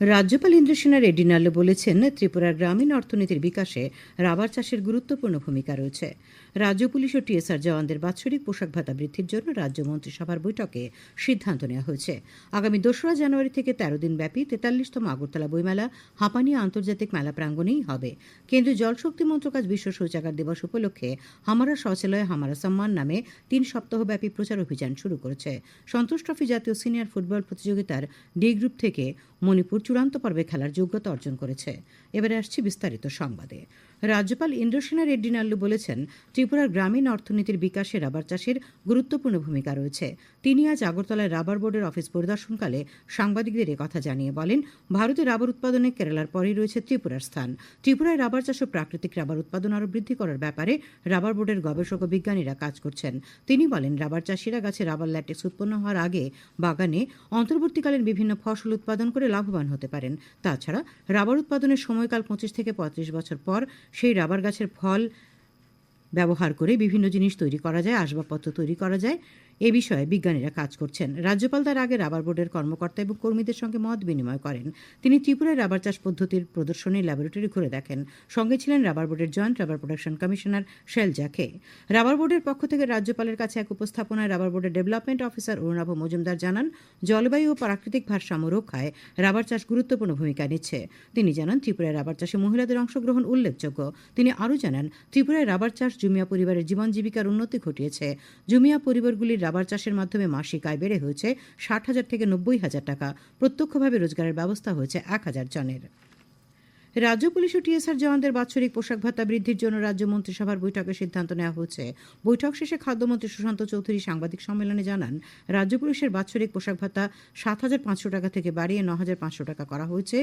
রাজ্যপাল ইন্দ্রসেনা রেড্ডি নাল্লো বলেছেন, ত্রিপুরার গ্রামীণ অর্থনীতির বিকাশে রাবার চাষের গুরুত্বপূর্ণ ভূমিকা রয়েছে। রাজ্য পুলিশ ও টিএসআর জওয়ানদের বাৎসরিক পোশাক ভাতা বৃদ্ধির জন্য রাজ্য মন্ত্রিসভার বৈঠকে সিদ্ধান্ত নেওয়া হয়েছে। আগামী দোসরা জানুয়ারি থেকে তেরো দিন ব্যাপী তেতাল্লিশতম আগরতলা বইমেলা হাঁপানি আন্তর্জাতিক মেলা প্রাঙ্গণেই হবে। কেন্দ্রীয় জলশক্তি মন্ত্রক আজ বিশ্ব শৌচাগার দিবস উপলক্ষে হামারা শৌচালয় হামারা সম্মান নামে তিন সপ্তাহব্যাপী প্রচার অভিযান শুরু করেছে। সন্তোষ ট্রফি জাতীয় সিনিয়র ফুটবল প্রতিযোগিতার ডি গ্রুপ থেকে মণিপুর চূড়ান্ত পর্বে খেলার যোগ্যতা অর্জন করেছে। এবারে আসছি বিস্তারিত সংবাদে। রাজ্যপাল ইন্দ্রসেনা রেড্ডি নাল্লু বলেছেন, ত্রিপুরার গ্রামীণ অর্থনীতির বিকাশে রাবার চাষের গুরুত্বপূর্ণ ভূমিকা রয়েছে। তিনি আজ আগরতলায় রাবার বোর্ডের অফিস পরিদর্শনকালে সাংবাদিকদের কথা জানিয়ে বলেন, ভারতে রাবার উৎপাদনে কেরালার পরেই রয়েছে ত্রিপুরার স্থান। ত্রিপুরায় রাবার চাষ ও প্রাকৃতিক রাবার উৎপাদন আরও বৃদ্ধি করার ব্যাপারে রাবার বোর্ডের গবেষক ও বিজ্ঞানীরা কাজ করছেন। তিনি বলেন, রাবার চাষিরা গাছে রাবার ল্যাটেক্স উৎপন্ন হওয়ার আগে বাগানে অন্তর্বর্তীকালীন বিভিন্ন ফসল উৎপাদন করে লাভবান হতে পারেন। তাছাড়া রাবার উৎপাদনের সময়কাল পঁচিশ থেকে পঁয়ত্রিশ বছর পর সেই রাবার গাছের ফল ব্যবহার করে বিভিন্ন জিনিস তৈরি করা যায়, আসবাবপত্র তৈরি করা যায়। এ বিষয়ে বিজ্ঞানীরা কাজ করছেন। রাজ্যপাল তার আগে রাবার বোর্ডের কর্মকর্তা এবং কর্মীদের সঙ্গে মত বিনিময় করেন। তিনি ত্রিপুরায় রাবার চাষ পদ্ধতির প্রদর্শনী ল্যাবরেটরি ঘুরে দেখেন। সঙ্গে ছিলেন রাবার বোর্ডের joint rubber production commissioner Shelja খে রাবার বোর্ডের পক্ষ থেকে রাজ্যপালের কাছে এক উপস্থাপনায় রাবার বোর্ডের ডেভেলপমেন্ট অফিসার অরুণাভ মজুমদার জানান, জলবায়ু ও প্রাকৃতিক ভারসাম্য রক্ষায় রাবার চাষ গুরুত্বপূর্ণ ভূমিকা নিচ্ছে। তিনি জানান, ত্রিপুরায় রাবার চাষে মহিলাদের অংশগ্রহণ উল্লেখযোগ্য। তিনি আরও জানান, ত্রিপুরায় রাবার চাষ জুমিয়া পরিবারের জীবন জীবিকার উন্নতি ঘটিয়েছে। জুমিয়া পরিবারগুলির রাবার চাষের মাধ্যমে মাসিক আয় বেড়ে হয়েছে ষাট হাজার থেকে নব্বই হাজার টাকা। প্রত্যক্ষভাবে রোজগারের ব্যবস্থা হয়েছে এক হাজার জনের। রাজ্য পুলিশ ও টিএসআর জওয়ানদের বাৎসরিক পোশাক ভাতা বৃদ্ধির জন্য রাজ্য মন্ত্রিসভার বৈঠকে সিদ্ধান্ত নেওয়া হয়েছে। বৈঠক শেষে খাদ্যমন্ত্রী সুশান্ত চৌধুরী সাংবাদিক সম্মেলনে জানান, রাজ্য পুলিশের বাৎসরিক পোশাক ভাতা সাত হাজার পাঁচশো টাকা থেকে বাড়িয়ে ন হাজার পাঁচশো টাকা করা হয়েছে।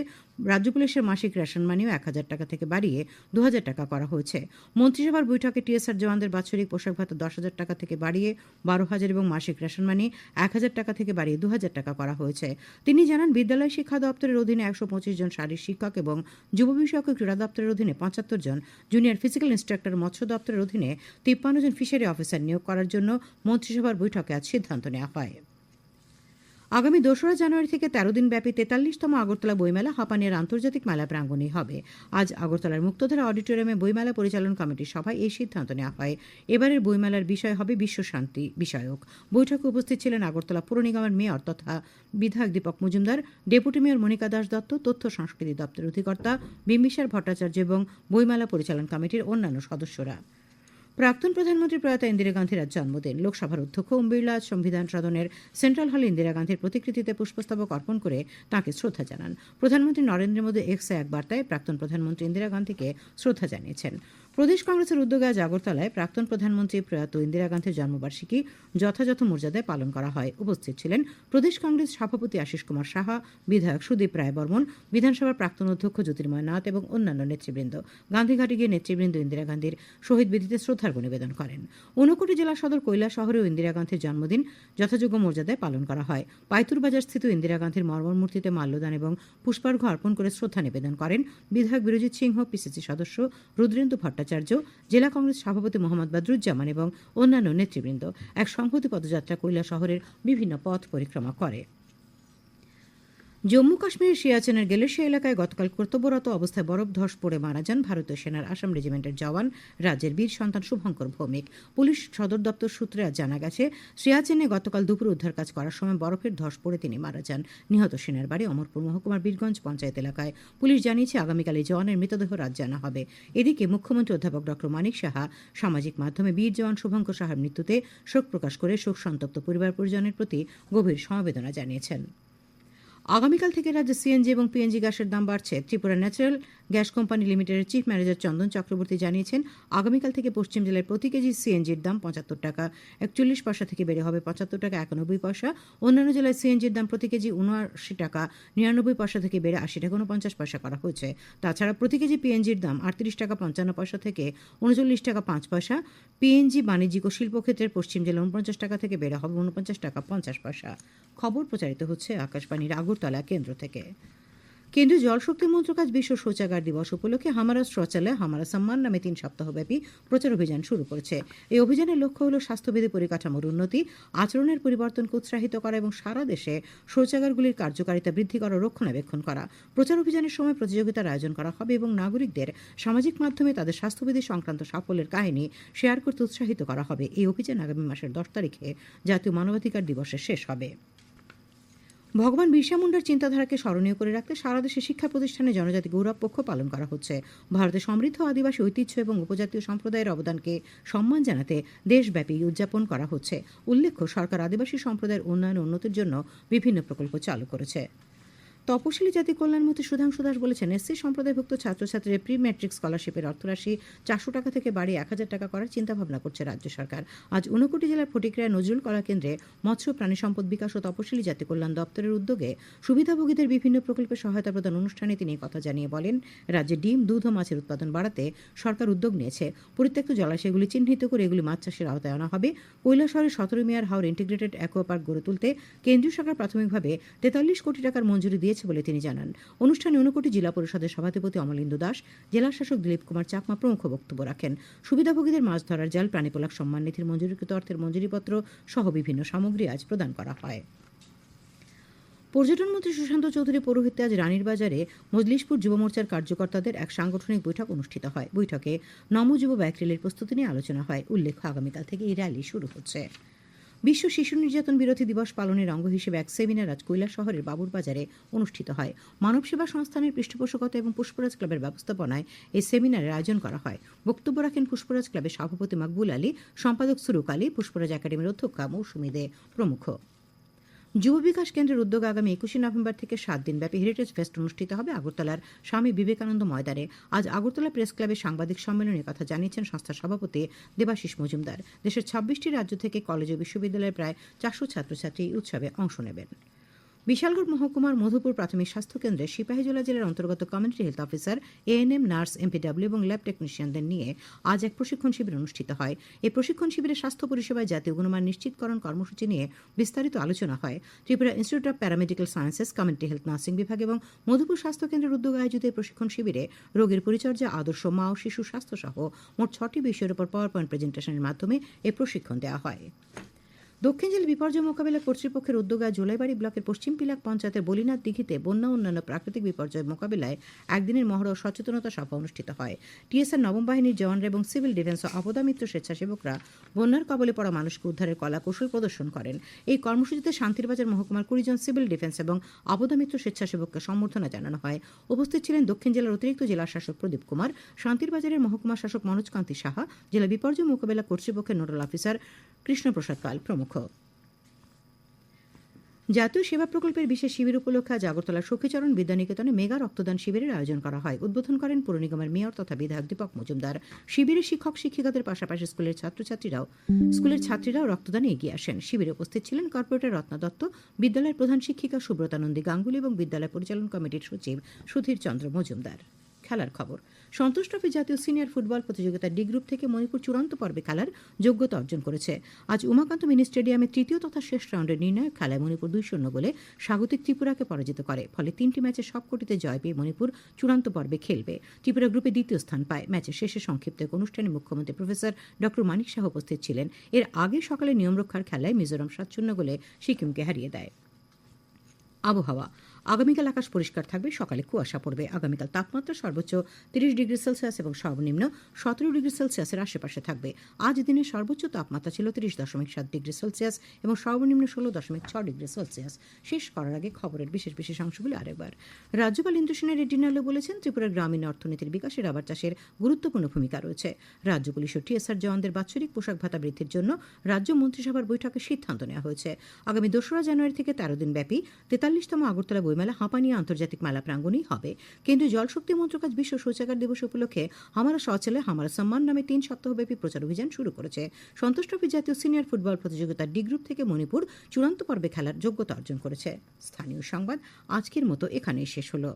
রাজ্য পুলিশের মাসিক রেশন মানিও এক হাজার টাকা থেকে বাড়িয়ে দু হাজার টাকা করা হয়েছে। মন্ত্রিসভার বৈঠকে টিএসআর জওয়ানদের বাৎসরিক পোশাক ভাতা দশ হাজার টাকা থেকে বাড়িয়ে বারো হাজার এবং মাসিক রেশন মানি এক হাজার টাকা থেকে বাড়িয়ে দু হাজার টাকা করা হয়েছে। তিনি জানান, বিদ্যালয় শিক্ষা দপ্তরের অধীনে একশো পঁচিশ জন শারীর শিক্ষক এবং যুব বিষয়ক ক্রীড়া দপ্তরের অধীনে পঁচাত্তর জন জুনিয়র ফিজিক্যাল ইন্সট্রাক্টর মৎস্য দপ্তরের অধীনে তিপ্পান্ন জন ফিশারি অফিসার নিয়োগ করার জন্য মন্ত্রিসভার বৈঠকে আজ সিদ্ধান্ত নেওয়া হয়। আগামী দোসরা জানুয়ারি থেকে তেরো দিন ব্যাপী তেতাল্লিশতম আগরতলা বইমেলা হাঁপানিয়ার আন্তর্জাতিক মেলা প্রাঙ্গণেই হবে। আজ আগরতলার মুক্তধারা অডিটোরিয়ামে বইমেলা পরিচালন কমিটির সভায় এই সিদ্ধান্ত নেওয়া হয়। এবারের বইমেলার বিষয় হবে বিশ্ব শান্তি বিষয়ক। বৈঠকে উপস্থিত ছিলেন আগরতলা পুর নিগমের মেয়র তথা বিধায়ক দীপক মজুমদার, ডেপুটি মেয়র মনিকা দাস দত্ত, তথ্য সংস্কৃতি দপ্তরের অধিকর্তা বিম্বিসার ভট্টাচার্য এবং বইমেলা পরিচালন কমিটির অন্যান্য সদস্যরা। প্রাক্তন প্রধানমন্ত্রী প্রয়াত ইন্দিরা গান্ধীর আজ জন্মদিন। লোকসভার অধ্যক্ষ ওম বিড়লা সংবিধান সদনের সেন্ট্রাল হলে ইন্দিরা গান্ধীর প্রতিকৃতিতে পুষ্পস্তবক অর্পণ করে তাঁকে শ্রদ্ধা জানান। প্রধানমন্ত্রী নরেন্দ্র মোদী এক্সে এক বার্তায় প্রাক্তন প্রধানমন্ত্রী ইন্দিরা গান্ধীকে শ্রদ্ধা জানিয়েছেন। প্রদেশ কংগ্রেসের উদ্যোগে আজ আগরতলায় প্রাক্তন প্রধানমন্ত্রী প্রয়াত ইন্দিরা গান্ধীর জন্মবার্ষিকী যথাযথ মর্যাদায় পালন করা হয়। উপস্থিত ছিলেন প্রদেশ কংগ্রেস সভাপতি আশিস কুমার সাহা, বিধায়ক সুদীপ রায় বর্মন বিধানসভার প্রাক্তন অধ্যক্ষ জ্যোতির্ময় নাথ এবং অন্যান্য নেতৃবৃন্দ। গান্ধীঘাটে গিয়ে নেতৃবৃন্দ ইন্দিরা গান্ধীর শহীদ বিধিতে শ্রদ্ধার্ঘ্য নিবেদন করেন। ঊনকোটি জেলা সদর কৈলা শহরেও ইন্দিরা গান্ধীর জন্মদিন যথাযোগ্য মর্যাদায় পালন করা হয়। পাইতুর বাজার স্থিত ইন্দিরা গান্ধীর মর্মর মূর্তিতে মাল্যদান এবং পুষ্পার্ঘ্য অর্পণ করে শ্রদ্ধা নিবেদন করেন বিধায়ক বিরজিৎ সিংহ, পিসিসি সদস্য রুদ্রেন্দু ভট্টাচার্য। জেলা কংগ্রেস সভাপতি মোহাম্মদ বদরুজ্জামান এবং অন্যান্য নেতৃবৃন্দ এক সংহতি পদযাত্রা কৈলা শহরের বিভিন্ন পথ পরিক্রমা করে। জম্মু কাশ্মীরের সিয়াচেনের গেলেশিয়া এলাকায় গতকাল কর্তব্যরত অবস্থায় বরফ ধস পড়ে মারা যান ভারতীয় সেনার আসাম রেজিমেন্টের জওয়ান রাজ্যের বীর সন্তান শুভঙ্কর ভৌমিক। পুলিশ সদর দপ্তর সূত্রে আজ জানা গেছে, সিয়াচেনে গতকাল দুপুরে উদ্ধার কাজ করার সময় বরফের ধস পড়ে তিনি মারা যান। নিহত সেনার বাড়ি অমরপুর মহকুমার বীরগঞ্জ পঞ্চায়েত এলাকায়। পুলিশ জানিয়েছে, আগামীকাল এই জওয়ানের মৃতদেহ রাজ্যে আনা হবে। এদিকে মুখ্যমন্ত্রী অধ্যাপক ড. মানিক সাহা সামাজিক মাধ্যমে বীর জওয়ান শুভঙ্কর সাহার মৃত্যুতে শোক প্রকাশ করে শোক সন্তপ্ত পরিবার পরিজনের প্রতি গভীর সমবেদনা জানিয়েছেন। আগামীকাল থেকে রাজ্যে সিএনজি এবং পিএনজি গ্যাসের দাম বাড়ছে। ত্রিপুরা ন্যাচারাল গ্যাস কোম্পানি লিমিটেডের চিফ ম্যানেজার চন্দন চক্রবর্তী জানিয়েছেন, আগামীকাল থেকে পশ্চিম জেলায় প্রতি কেজি সিএনজির দাম পঁচাত্তর টাকা। একচল্লিশ পয়সা থেকে বেড়ে হবে পঁচাত্তর টাকা একানব্বই পয়সা। অন্যান্য জেলায় সিএনজির দাম প্রতি কেজি উনআশি টাকা, নিরানব্বই পয়সা থেকে বেড়ে আশি টাকা উনপঞ্চাশ পয়সা করা হয়েছে। তাছাড়া প্রতি কেজি পিএনজির দাম আটত্রিশ টাকা পঞ্চান্ন পয়সা থেকে উনচল্লিশ টাকা পাঁচ পয়সা। পিএনজি বাণিজ্যিক ও শিল্পক্ষেত্রের পশ্চিম জেলা উনপঞ্চাশ টাকা থেকে বেড়ে হবে উনপঞ্চাশ টাকা পঞ্চাশ পয়সা। খবর প্রচারিত হচ্ছে আকাশবাণীর আগরতলা কেন্দ্র থেকে। কেন্দ্রীয় জলশক্তি মন্ত্রক আজ বিশ্ব শৌচাগার দিবস উপলক্ষে হামারা শৌচালয়, হামারা সম্মান নামে তিন সপ্তাহব্যাপী প্রচার অভিযান শুরু করেছে। এই অভিযানের লক্ষ্য হল স্বাস্থ্যবিধি পরিকাঠামোর উন্নতি, আচরণের পরিবর্তনকে উৎসাহিত করা এবং সারা দেশে শৌচাগারগুলির কার্যকারিতা বৃদ্ধি করা রক্ষণাবেক্ষণ করা। প্রচার অভিযানের সময় প্রতিযোগিতার আয়োজন করা হবে এবং নাগরিকদের সামাজিক মাধ্যমে তাদের স্বাস্থ্যবিধি সংক্রান্ত সাফল্যের কাহিনী শেয়ার করতে উৎসাহিত করা হবে। এই অভিযান আগামী মাসের দশ তারিখে জাতীয় মানবাধিকার দিবসে শেষ হবে। ভগবান বিরসা মুন্ডার চিন্তাধারাকে স্মরণীয় করে রাখতে সারা দেশে শিক্ষা প্রতিষ্ঠানে জনজাতি গৌরব পক্ষ পালন করা হচ্ছে। ভারতের সমৃদ্ধ আদিবাসী ঐতিহ্য এবং উপজাতীয় সম্প্রদায়ের অবদানকে সম্মান জানাতে দেশব্যাপী উদযাপন করা হচ্ছে। উল্লেখ্য, সরকার আদিবাসী সম্প্রদায়ের উন্নয়ন উন্নতির জন্য বিভিন্ন প্রকল্প চালু করেছে। তপশিলি জাতি কল্যাণমন্ত্রী সুধাংশু দাস বলেছেন, এসসি সম্প্রদায়ভুক্ত ছাত্রছাত্রীদের প্রি ম্যাট্রিক স্কলারশিপের অর্থরাশি চারশো টাকা থেকে বাড়িয়ে এক হাজার টাকা করার চিন্তাভাবনা করছে রাজ্য সরকার। আজ ঊনকোটি জেলার ফটিকরায় নজরুল কলা কেন্দ্রে মৎস্য প্রাণী সম্পদ বিকাশ ও তপশিলি জাতি কল্যাণ দপ্তরের উদ্যোগে সুবিধাভোগীদের বিভিন্ন প্রকল্পে সহায়তা প্রদান অনুষ্ঠানে তিনি কথা জানিয়ে বলেন, রাজ্যে ডিম, দুধ ও মাছের উৎপাদন বাড়াতে সরকার উদ্যোগ নিয়েছে। পরিত্যক্ত জলাশয়গুলি চিহ্নিত করে এগুলি মাছ চাষের আওতায় আনা হবে। কৈলাসহরের সতেরো মিয়ার হাওর ইন্টিগ্রেটেড অ্যাকোয়া পার্ক গড়ে তুলতে কেন্দ্রীয় সরকার প্রাথমিকভাবে তেতাল্লিশ কোটি টাকার মঞ্জুরি দিয়েছে বলে তিনি জানান। অনুষ্ঠানে ঊনকোটি জেলা পরিষদের সভাধিপতি অমলেন্দু দাস, জেলা শাসক দিলীপ কুমার চাকমা প্রমুখ বক্তব্য রাখেন। সুবিধাভোগীদের মাছ ধরার জাল প্রাণীপোলাক সম্মান, নিধির মঞ্জুরিকৃত অর্থের মঞ্জুরিপত্র সহ বিভিন্ন সামগ্রী আজ প্রদান করা হয়। পর্যটন মন্ত্রী সুশান্ত চৌধুরী পৌরোহিত্যে আজ রানীর বাজারে মজলিশপুর যুব মোর্চার কার্যকর্তাদের এক সাংগঠনিক বৈঠক অনুষ্ঠিত হয়। বৈঠকে নম যুব বাইক র্যালির প্রস্তুতি নিয়ে আলোচনা হয়। উল্লেখ্য, আগামীকাল থেকে এই র্যালি শুরু হচ্ছে। বিশ্ব শিশু নির্যাতন বিরোধী দিবস পালনের অঙ্গ হিসেবে এক সেমিনার আজ কৈলা শহরের বাবুর বাজারে অনুষ্ঠিত হয়। মানব সেবা সংস্থানের পৃষ্ঠপোষকতা এবং পুষ্পরাজ ক্লাবের ব্যবস্থাপনায় এই সেমিনারের আয়োজন করা হয়। বক্তব্য রাখেন পুষ্পরাজ ক্লাবের সভাপতি মকবুল আলী, সম্পাদক সুরুক আলী, পুষ্পরাজ একাডেমির অধ্যক্ষা মৌসুমী দে প্রমুখ। যুব বিকাশ কেন্দ্রের উদ্যোগে আগামী একুশে নভেম্বর থেকে সাত দিনব্যাপী হেরিটেজ ফেস্ট অনুষ্ঠিত হবে আগরতলার স্বামী বিবেকানন্দ ময়দানে। আজ আগরতলা প্রেস ক্লাবের সাংবাদিক সম্মেলনে কথা জানিয়েছেন সংস্থার সভাপতি দেবাশিস মজুমদার। দেশের ছাব্বিশটি রাজ্য থেকে কলেজ ও বিশ্ববিদ্যালয়ের প্রায় চারশো ছাত্রছাত্রী এই উৎসবে অংশ নেবেন। বিশালগড় মহকুমার মধুপুর প্রাথমিক স্বাস্থ্য কেন্দ্রে সিপাহীজলা জেলার অন্তর্গত community health officer ANM nurse MPW এবং ল্যাব টেকনিশিয়ানদের নিয়ে আজ এক প্রশিক্ষণ শিবির অনুষ্ঠিত হয়। এই প্রশিক্ষণ শিবিরে স্বাস্থ্য পরিষেবায় জাতীয় গুণমান নিশ্চিতকরণ কর্মসূচি নিয়ে বিস্তারিত আলোচনা হয়। Tripura institute of paramedical sciences community health nursing বিভাগ এবং মধুপুর স্বাস্থ্য কেন্দ্রের উদ্যোগে আয়োজিত এই প্রশিক্ষণ শিবিরে রোগীর পরিচর্যা, আদর্শ মা ও শিশু স্বাস্থ্য সহ মোট ছটি বিষয়ের উপর পাওয়ার পয়েন্ট প্রেজেন্টেশনের মাধ্যমে এই প্রশিক্ষণ দেওয়া হয়। দক্ষিণ জেলা বিপর্যয় মোকাবিলা কর্তৃপক্ষের উদ্যোগে জোলাইবাড়ি ব্লকের পশ্চিম পিলাক পঞ্চায়েতের বলিনাথ দিঘিতে বন্যা অন্যান্য প্রাকৃতিক বিপর্যয় মোকাবিলায় একদিনের মহড়া ও সচেতনতা সভা অনুষ্ঠিত হয়। টিএসআর নবম বাহিনীর জওয়ানরা এবং সিভিল ডিফেন্স ও আপদা মিত্র স্বেচ্ছাসেবকরা বন্যার কবলে পড়া মানুষকে উদ্ধারের কলা কৌশল প্রদর্শন করেন। এই কর্মসূচিতে শান্তিরবাজার মহকুমার কুড়িজন সিভিল ডিফেন্স এবং আপদা মিত্র স্বেচ্ছাসেবককে সম্বর্ধনা জানানো হয়। উপস্থিত ছিলেন দক্ষিণ জেলার অতিরিক্ত জেলা শাসক প্রদীপ কুমার, শান্তিরবাজারের মহকুমা শাসক মনোজ কান্তি সাহা, জেলা বিপর্যয় মোকাবিলা কর্তৃপক্ষের নোডাল অফিসার কৃষ্ণপ্রসাদ পাল প্রমুখ। জাতীয় সেবা প্রকল্পের বিশেষ শিবির উপলক্ষে আজ আগরতলা সখীচরণ বিদ্যানিকেতনে মেগা রক্তদান শিবিরের আয়োজন করা হয়। উদ্বোধন করেন পৌর নিগমের মেয়র তথা বিধায়ক দীপক মজুমদার। শিবিরে শিক্ষক, শিক্ষিকাদের পাশাপাশি স্কুলের ছাত্রছাত্রীরাও, স্কুলের ছাত্রীরাও রক্তদানে এগিয়ে আসেন। শিবিরে উপস্থিত ছিলেন কর্পোরেটর রত্না দত্ত, বিদ্যালয়ের প্রধান শিক্ষিকা সুব্রতানন্দী গাঙ্গুলি এবং বিদ্যালয় পরিচালন কমিটির সচিব সুধীর চন্দ্র মজুমদার। খেলার খবর। সন্তোষ ট্রফি জাতীয় সিনিয়র ফুটবল প্রতিযোগিতার ডি গ্রুপ থেকে মণিপুর চূড়ান্ত পর্বে খেলার যোগ্যতা অর্জন করেছে। আজ উমাকান্ত মিনি স্টেডিয়ামে তৃতীয় তথা শেষ রাউন্ডের নির্ণায়ক খেলায় মণিপুর দুই শূন্য গোলে স্বাগতিক ত্রিপুরাকে পরাজিত করে, ফলে তিনটি ম্যাচে সবকটিতে জয় পেয়ে মণিপুর চূড়ান্ত পর্বে খেলবে। ত্রিপুরা গ্রুপে দ্বিতীয় স্থান পায়। ম্যাচের শেষে সংক্ষিপ্ত এক অনুষ্ঠানে মুখ্যমন্ত্রী প্রফেসর ড. মানিক শাহ উপস্থিত ছিলেন। এর আগে সকালে নিয়মরক্ষার খেলায় মিজোরাম সাত শূন্য গোলে সিকিমকে হারিয়ে দেয়। আবহাওয়া আগামীকাল আকাশ পরিষ্কার থাকবে, সকালে কুয়াশা পড়বে। আগামীকাল তাপমাত্রা সর্বোচ্চ তিরিশ ডিগ্রি সেলসিয়াস এবং সর্বনিম্ন সতেরো ডিগ্রি সেলসিয়াসের আশেপাশে থাকবে। আজ দিনের সর্বোচ্চ তাপমাত্রা ছিল তিরিশ দশমিক সাত ডিগ্রি সেলসিয়াস এবং সর্বনিম্ন ষোলো দশমিক ছ ডিগ্রি সেলসিয়াস। শেষ করার আগে খবরের বিশেষ বিশেষ অংশগুলি আরেকবার। রাজ্যপাল ইন্দ্রসেনা রেড্ডি নালে বলেছেন, ত্রিপুরার গ্রামীণ অর্থনীতির বিকাশে রাবার চাষের গুরুত্বপূর্ণ ভূমিকা রয়েছে। রাজ্য পুলিশ ও টিএসআর জওয়ানদের বাৎসরিক পোশাক ভাতা বৃদ্ধির জন্য রাজ্য মন্ত্রিসভার বৈঠকে সিদ্ধান্ত নেওয়া হয়েছে। আগামী দোসরা জানুয়ারি থেকে তেরো দিন ব্যাপী তেতাল্লিশতম আগরতলা বই মেলা হাঁপানি আন্তর্জাতিক মেলা প্রাঙ্গণেই হবে। কেন্দ্রীয় জলশক্তি মন্ত্রক আজ বিশ্ব শৌচাগার দিবস উপলক্ষে হামারা সচলে হামারা সম্মান নামে তিন সপ্তাহব্যাপী প্রচার অভিযান শুরু করেছে। সন্তোষ ট্রফি জাতীয় সিনিয়র ফুটবল প্রতিযোগিতার ডি গ্রুপ থেকে মণিপুর চূড়ান্ত পর্বে খেলার যোগ্যতা অর্জন করেছে। স্থানীয় সংবাদ আজকের মতো এখানেই শেষ হলো।